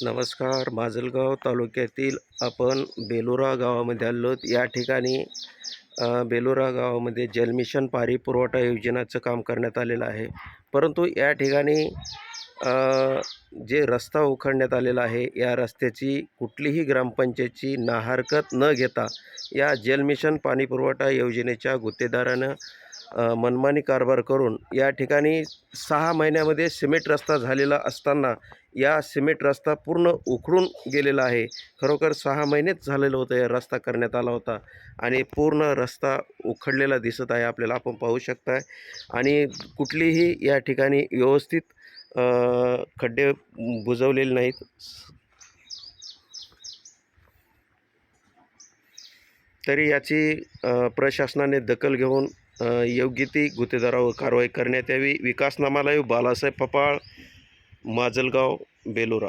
नमस्कार. माजलगाव तालुक्यातील आपण बेलोरा गावामध्ये आलो या ठिकाणी बेलोरा गावामध्ये जलमिशन पाणी पुरवठा योजनेचं काम करण्यात आलेलं आहे. परंतु या ठिकाणी जे रस्ता उखडण्यात आलेला आहे या रस्त्याची कुठलीही ग्रामपंचायतची नाहरकत न घेता या जलमिशन पाणी पुरवठा योजनेच्या गुत्तेदारानं मनमानी कारभार करून या ठिकाणी सहा महिन्यामध्ये सिमेंट रस्ता झालेला असताना या सिमेंट रस्ता पूर्ण उखडून गेलेला आहे. खरोखर सहा महिनेच झालेलं होतं या रस्ता करण्यात आला होता आणि पूर्ण रस्ता उखडलेला दिसत आहे आपल्याला. आपण पाहू शकताय. आणि कुठलीही या ठिकाणी व्यवस्थित खड्डे बुजवलेले नाहीत. तरी याची प्रशासनाने दखल घेऊन योग्य ती गुत्तेदारावर कारवाई करण्यात यावी. विकासनामालय बालासाहेब पपाळ माजलगाव बेलोरा.